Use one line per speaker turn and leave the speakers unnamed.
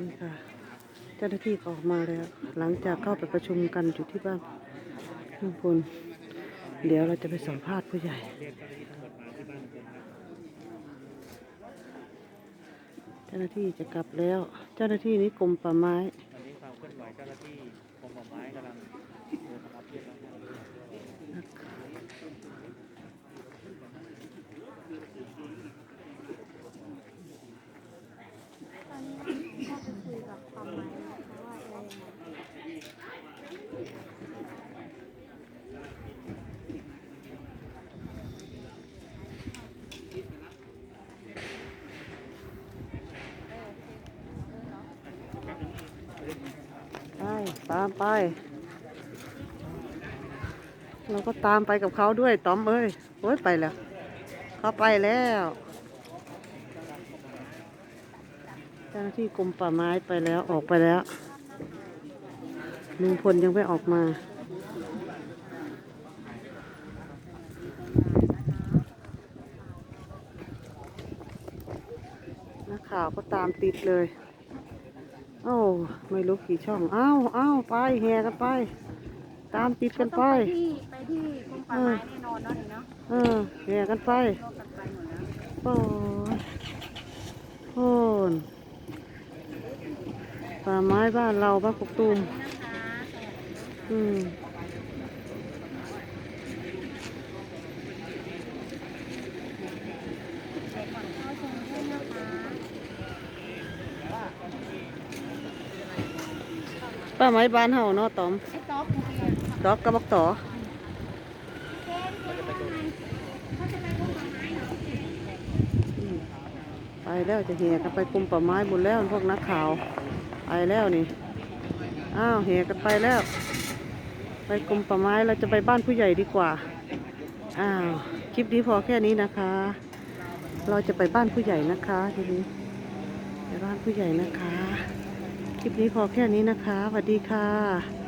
นี่ค่ะ เจ้าหน้าที่ออกมาแล้ว หลังจากเข้าไปประชุมกันอยู่ที่บ้านลุงพลเดี๋ยวเราจะไปสัมภาษณ์ผู้ใหญ่เจ้าหน้าที่จะกลับแล้ว เจ้าหน้าที่นี้กรมป่าไม้
วันนี้ความเคลื่อนไหวเจ้าหน้าที่กรมป่าไม้กำลังเดินทางเพียบแล้ว
ตอนนี้ก็ไปคุยกับความหมายนะคะว่าจะยังไง
ไปตามไป เราก็ตามไปกับเขาด้วยตอมเอ้ยโอ้ยไปแล้ว เขาไปแล้วเจ้าหน้าที่กรมป่าไม้ไปแล้วออกไปแล้วลุงพลยังไม่ออกมานักข่าวก็ตามติดเลย เอ้าไม่รู้กี่ช่องอ้าเอ้าไปแห่กันไป ตามติดกันไป
ต้องที่ไปที่กรมป่าไม้แน่นอนเนาะนี่เนาะ
เออแห่กันไป
ก็กันไปหมดแล้ว
โอ้ยโอ้นป่าไม้บ้านเราบ้านกกตูม
นะคะ
อืม
เด็กก่อนเข้าชมด้วยนะคะ
ป้าไม้บ้านเฮาเนาะตอม
ไอ้ต๊อกเมื่อกี้
ตอกกระบอกต่อไปแล้วจะแห่กันไปกรมป่าไม้หมดแล้วพวกนักข่าวไปแล้วนี่อ้าวแห่กันไปแล้ว ไปกรมป่าไม้เราจะไปบ้านผู้ใหญ่ดีกว่าอ้าวคลิปนี้พอแค่นี้นะคะ เราจะไปบ้านผู้ใหญ่นะคะทีนี้ไปบ้านผู้ใหญ่นะคะ คลิปนี้พอแค่นี้นะคะสวัสดีค่ะ